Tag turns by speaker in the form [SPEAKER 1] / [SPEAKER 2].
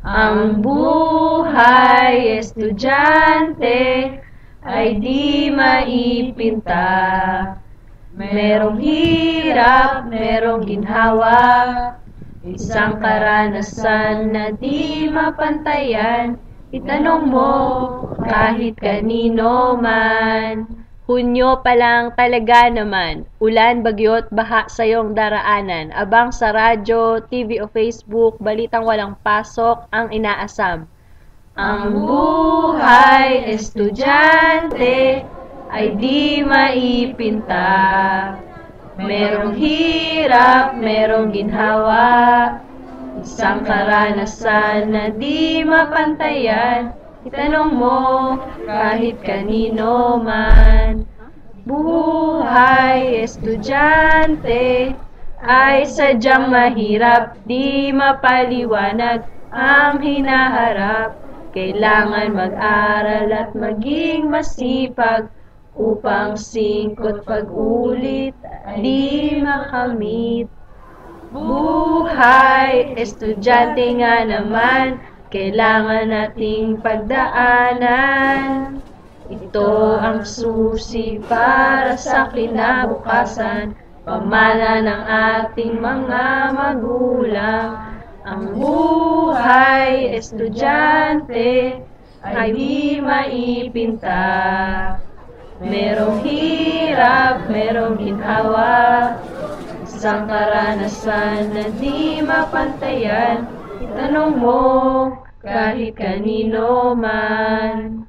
[SPEAKER 1] Ang buhay estudyante ay di maipinta. Merong hirap, merong ginhawa, isang karanasan na di mapantayan. Itanong mo kahit kanino man.
[SPEAKER 2] Hunyo pa lang talaga naman. Ulan, bagyo't baha sa iyong daraanan. Abang sa radyo, TV o Facebook, balitang walang pasok ang inaasam.
[SPEAKER 1] Ang buhay estudyante ay di maipinta. Merong hirap, merong ginhawa, isang karanasan na di mapantayan. Itanong mo kahit kanino man. Buhay estudyante ay sadyang mahirap, di mapaliwanag ang hinaharap. Kailangan mag-aral at maging masipag upang singkot pag-ulit di makamit. Buhay estudyante nga naman, kailangan nating pagdaanan. Ito ang susi para sa kinabukasan, pamana ng ating mga magulang. Ang buhay estudyante ay di maipinta. Merong hirap, merong ginhawa, isang karanasan na di mapantayan. Itanong mo kahit kanino man.